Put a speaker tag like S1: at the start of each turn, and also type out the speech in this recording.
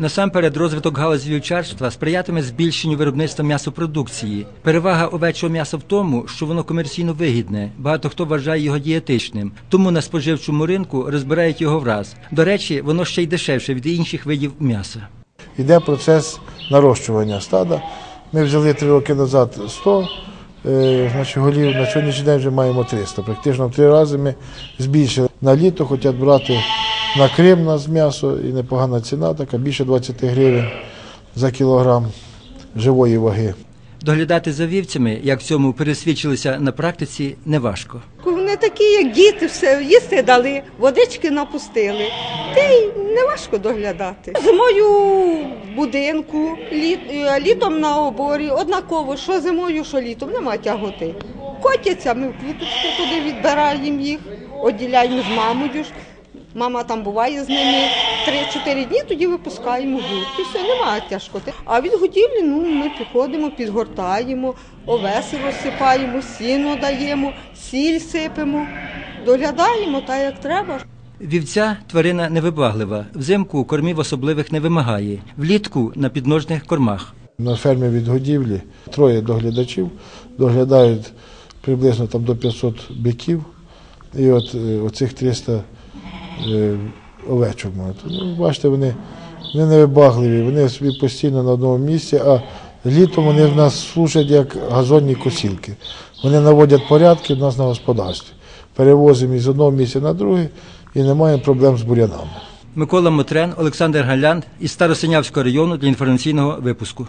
S1: Насамперед, розвиток галузі вівчарства сприятиме збільшенню виробництва м'ясопродукції. Перевага овечого м'яса в тому, що воно комерційно вигідне. Багато хто вважає його дієтичним, тому на споживчому ринку розбирають його враз. До речі, воно ще й дешевше від інших видів м'яса.
S2: Йде процес нарощування стада. Ми взяли три роки назад 100 е, значить, голів, на сьогоднішній день вже маємо 300. Практично в три рази ми збільшили. На літо хочуть брати на Крим нас м'ясо і непогана ціна, така більше 20 гривень за кілограм живої ваги.
S1: Доглядати за вівцями, як в цьому пересвідчилися на практиці, неважко.
S3: Вони такі, як діти, все їсти дали, водички напустили. Та й не важко доглядати. Зимою в будинку, літ, е, літом на оборі, однаково, що зимою, що літом, немає тяготи. Котяться, ми в кліточку туди відбираємо їх, оділяємо з мамою. Мама там буває з ними 3-4 дні, тоді випускаємо гурт. І все, немає тяжкоти. А від годівлі ну, ми підходимо, підгортаємо, овеси розсипаємо, сіно даємо, сіль сипемо, доглядаємо так, як треба.
S1: Вівця тварина невибаглива. Взимку кормів особливих не вимагає. Влітку на підножних кормах.
S2: На фермі від годівлі троє доглядачів доглядають приблизно там до 500 биків. І от е, оцих 300 е, овечок мають. Ну, бачите, вони, вони невибагливі, вони собі постійно на одному місці, а літом вони в нас служать як газонні косілки. Вони наводять порядки в нас на господарстві. Перевозимо із одного місця на друге і немає проблем з бурянами.
S1: Микола Мотрен, Олександр Галян із Старосинявського району для інформаційного випуску.